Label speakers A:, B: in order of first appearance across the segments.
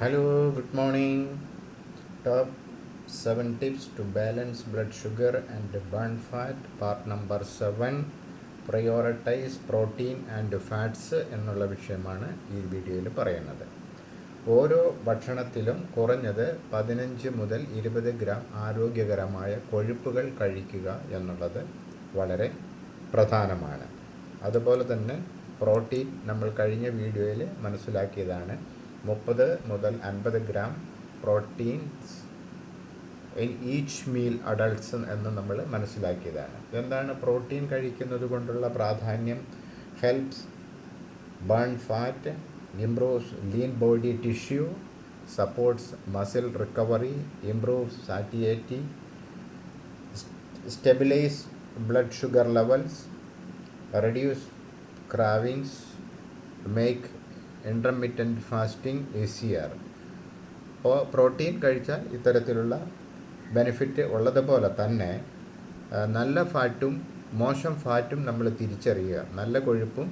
A: Hello, good morning top 7 tips to balance blood sugar and burn fat part number 7. Prioritise protein and fats എന്നുള്ള വിഷയമാണ് ഈ വീഡിയോയിൽ പറയുന്നത്. ഓരോ ഭക്ഷണത്തിലും കുറഞ്ഞത് പതിനഞ്ച് മുതൽ ഇരുപത് ഗ്രാം ആരോഗ്യകരമായ കൊഴുപ്പുകൾ കഴിക്കുക എന്നുള്ളത് വളരെ പ്രധാനമാണ്. അതുപോലെ തന്നെ പ്രോട്ടീൻ നമ്മൾ കഴിഞ്ഞ വീഡിയോയിൽ മനസ്സിലാക്കിയതാണ്. മുപ്പത് മുതൽ അൻപത് gram proteins in each meal adults എന്ന് നമ്മൾ മനസ്സിലാക്കിയതാണ്. എന്താണ് പ്രോട്ടീൻ കഴിക്കുന്നത് കൊണ്ടുള്ള പ്രാധാന്യം? Helps burn fat improves lean body tissue supports muscle recovery improves satiety stabilise blood sugar levels reduce cravings reduce cravings, fasting A C R അപ്പോൾ protein കഴിച്ചാൽ ഇത്തരത്തിലുള്ള ബെനിഫിറ്റ് ഉള്ളതുപോലെ തന്നെ നല്ല ഫാറ്റും മോശം ഫാറ്റും നമ്മൾ തിരിച്ചറിയുക. നല്ല കൊഴുപ്പും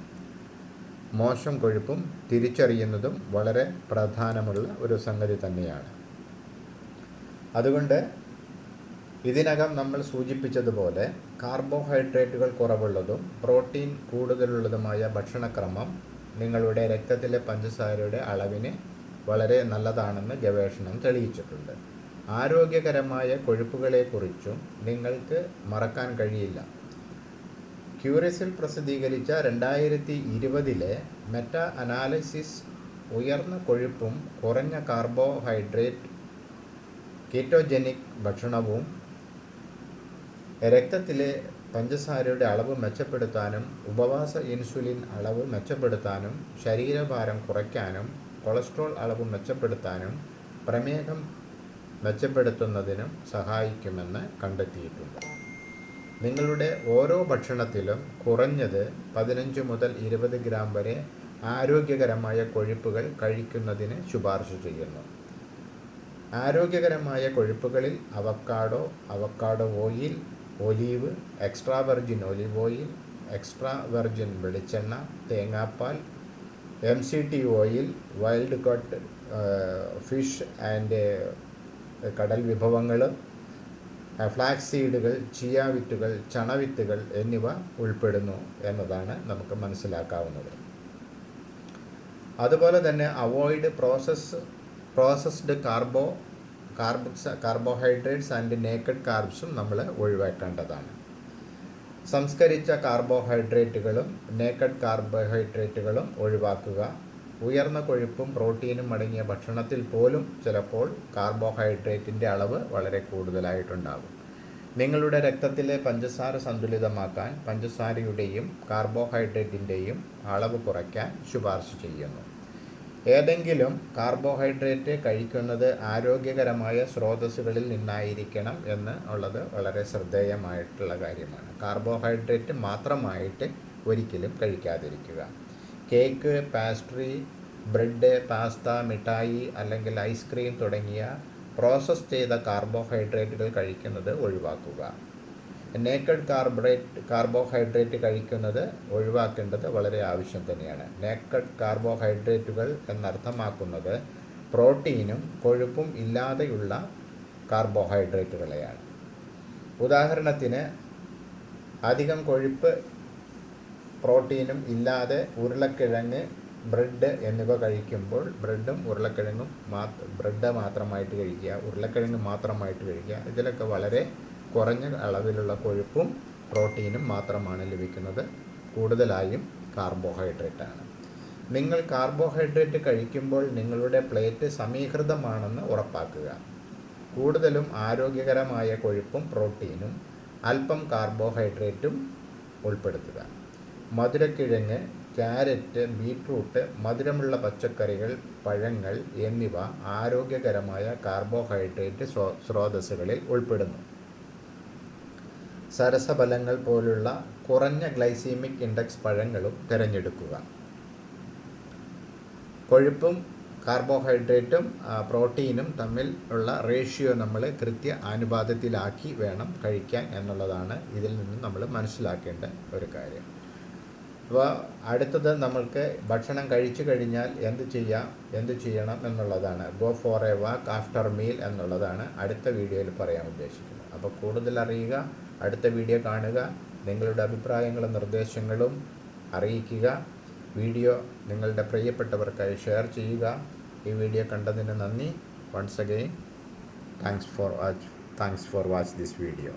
A: മോശം കൊഴുപ്പും തിരിച്ചറിയുന്നതും വളരെ പ്രധാനമുള്ള ഒരു സംഗതി തന്നെയാണ്. അതുകൊണ്ട് ഇതിനകം നമ്മൾ സൂചിപ്പിച്ചതുപോലെ കാർബോഹൈഡ്രേറ്റുകൾ കുറവുള്ളതും പ്രോട്ടീൻ കൂടുതലുള്ളതുമായ ഭക്ഷണക്രമം നിങ്ങളുടെ രക്തത്തിലെ പഞ്ചസാരയുടെ അളവിന് വളരെ നല്ലതാണെന്ന് ഗവേഷണം തെളിയിച്ചിട്ടുണ്ട്. ആരോഗ്യകരമായ കൊഴുപ്പുകളെക്കുറിച്ചും നിങ്ങൾക്ക് മറക്കാൻ കഴിയില്ല. ക്യൂറിസിൽ പ്രസിദ്ധീകരിച്ച രണ്ടായിരത്തി ഇരുപതിലെ മെറ്റ അനാലിസിസ് ഉയർന്ന കൊഴുപ്പും കുറഞ്ഞ കാർബോഹൈഡ്രേറ്റ് കീറ്റോജനിക് ഭക്ഷണവും രക്തത്തിലെ പഞ്ചസാരയുടെ അളവ് മെച്ചപ്പെടുത്താനും ഉപവാസ ഇൻസുലിൻ അളവ് മെച്ചപ്പെടുത്താനും ശരീരഭാരം കുറയ്ക്കാനും കൊളസ്ട്രോൾ അളവ് മെച്ചപ്പെടുത്താനും പ്രമേഹം മെച്ചപ്പെടുത്തുന്നതിനും സഹായിക്കുമെന്ന് കണ്ടെത്തിയിട്ടുണ്ട്. നിങ്ങളുടെ ഓരോ ഭക്ഷണത്തിലും കുറഞ്ഞത് പതിനഞ്ച് മുതൽ ഇരുപത് ഗ്രാം വരെ ആരോഗ്യകരമായ കൊഴുപ്പുകൾ കഴിക്കുന്നതിന് ശുപാർശ ചെയ്യുന്നു. ആരോഗ്യകരമായ കൊഴുപ്പുകളിൽ avocado avocado oil olive extra virgin olive oil extra virgin വെളിച്ചെണ്ണ തേങ്ങാപ്പാൽ M C T oil wild caught fish and കടൽ വിഭവങ്ങൾ ഫ്ലാക്സ് സീഡുകൾ ചിയ വിത്തുകൾ ചണവിത്തുകൾ എന്നിവ ഉൾപ്പെടുന്നു എന്നതാണ് നമുക്ക് മനസ്സിലാക്കാവുന്നത്. അതുപോലെ തന്നെ avoid process processed carbo carbs carbohydrates and naked കാർബ്സും നമ്മൾ ഒഴിവാക്കേണ്ടതാണ്. സംസ്കരിച്ച കാർബോഹൈഡ്രേറ്റുകളും നേക്കഡ് കാർബോഹൈഡ്രേറ്റുകളും ഒഴിവാക്കുക. ഉയർന്ന കൊഴുപ്പും പ്രോട്ടീനും അടങ്ങിയ ഭക്ഷണത്തിൽ പോലും ചിലപ്പോൾ കാർബോഹൈഡ്രേറ്റിന്റെ അളവ് വളരെ കൂടുതലായിട്ടുണ്ടാകും. നിങ്ങളുടെ രക്തത്തിലെ പഞ്ചസാര സന്തുലിതമാക്കാൻ പഞ്ചസാരയുടെയും കാർബോഹൈഡ്രേറ്റിന്റെയും അളവ് കുറയ്ക്കാൻ ശുപാർശ ചെയ്യുന്നു. ഏതെങ്കിലും കാർബോഹൈഡ്രേറ്റ് കഴിക്കുന്നത് ആരോഗ്യകരമായ സ്രോതസ്സുകളിൽ നിന്നായിരിക്കണം എന്ന് ഉള്ളത് വളരെ ശ്രദ്ധേയമായിട്ടുള്ള കാര്യമാണ്. കാർബോഹൈഡ്രേറ്റ് മാത്രമായിട്ട് ഒരിക്കലും കഴിക്കാതിരിക്കുക. കേക്ക് പാസ്ട്രി ബ്രെഡ് പാസ്ത മിഠായി അല്ലെങ്കിൽ ഐസ്ക്രീം തുടങ്ങിയ പ്രോസസ്സ് ചെയ്ത കാർബോഹൈഡ്രേറ്റുകൾ കഴിക്കുന്നത് ഒഴിവാക്കുക. നേക്കഡ് കാർബറേറ്റ് കാർബോഹൈഡ്രേറ്റ് കഴിക്കുന്നത് ഒഴിവാക്കേണ്ടത് വളരെ ആവശ്യം തന്നെയാണ്. നേക്കഡ് കാർബോഹൈഡ്രേറ്റുകൾ എന്നർത്ഥമാക്കുന്നത് പ്രോട്ടീനും കൊഴുപ്പും ഇല്ലാതെയുള്ള കാർബോഹൈഡ്രേറ്റുകളെയാണ് ഉദാഹരണത്തിന് അധികം കൊഴുപ്പ് പ്രോട്ടീനും ഇല്ലാതെ ഉരുളക്കിഴങ്ങ് ബ്രെഡ് എന്നിവ കഴിക്കുമ്പോൾ ബ്രെഡും ഉരുളക്കിഴങ്ങും മാ ബ്രെഡ് മാത്രമായിട്ട് കഴിക്കുക ഉരുളക്കിഴങ്ങ് മാത്രമായിട്ട് കഴിക്കുക ഇതിലൊക്കെ വളരെ കുറഞ്ഞ അളവിലുള്ള കൊഴുപ്പും പ്രോട്ടീനും മാത്രമാണ് ലഭിക്കുന്നത്. കൂടുതലായും കാർബോഹൈഡ്രേറ്റാണ് നിങ്ങൾ കാർബോഹൈഡ്രേറ്റ് കഴിക്കുമ്പോൾ നിങ്ങളുടെ പ്ലേറ്റ് സമീകൃതമാണെന്ന് ഉറപ്പാക്കുക. കൂടുതലും ആരോഗ്യകരമായ കൊഴുപ്പും പ്രോട്ടീനും അല്പം കാർബോഹൈഡ്രേറ്റും ഉൾപ്പെടുത്തുക. മധുരക്കിഴങ്ങ് ക്യാരറ്റ് ബീട്രൂട്ട് മധുരമുള്ള പച്ചക്കറികൾ പഴങ്ങൾ എന്നിവ ആരോഗ്യകരമായ കാർബോഹൈഡ്രേറ്റ് സ്രോ സ്രോതസ്സുകളിൽ ഉൾപ്പെടുന്നു. സരസഫലങ്ങൾ പോലുള്ള കുറഞ്ഞ ഗ്ലൈസീമിക് ഇൻഡെക്സ് പഴങ്ങളും തിരഞ്ഞെടുക്കുക. കൊഴുപ്പും കാർബോഹൈഡ്രേറ്റും പ്രോട്ടീനും തമ്മിൽ ഉള്ള റേഷ്യോ നമ്മൾ കൃത്യ അനുപാതത്തിലാക്കി വേണം കഴിക്കാൻ എന്നുള്ളതാണ് ഇതിൽ നിന്നും നമ്മൾ മനസ്സിലാക്കേണ്ട ഒരു കാര്യം. അപ്പോൾ അടുത്തത് നമ്മൾക്ക് ഭക്ഷണം കഴിച്ചു കഴിഞ്ഞാൽ എന്ത് ചെയ്യാം എന്ത് ചെയ്യണം എന്നുള്ളതാണ്. Go for a walk after meal എന്നുള്ളതാണ് അടുത്ത വീഡിയോയിൽ പറയാൻ ഉദ്ദേശിക്കുന്നത്. അപ്പോൾ കൂടുതൽ അറിയുക അടുത്ത വീഡിയോ കാണുക. നിങ്ങളുടെ അഭിപ്രായങ്ങളും നിർദ്ദേശങ്ങളും അറിയിക്കുക. വീഡിയോ നിങ്ങളുടെ പ്രിയപ്പെട്ടവർക്കായി ഷെയർ ചെയ്യുക. ഈ വീഡിയോ കണ്ടതിന് നന്ദി. Once again thanks for watch thanks for watch this video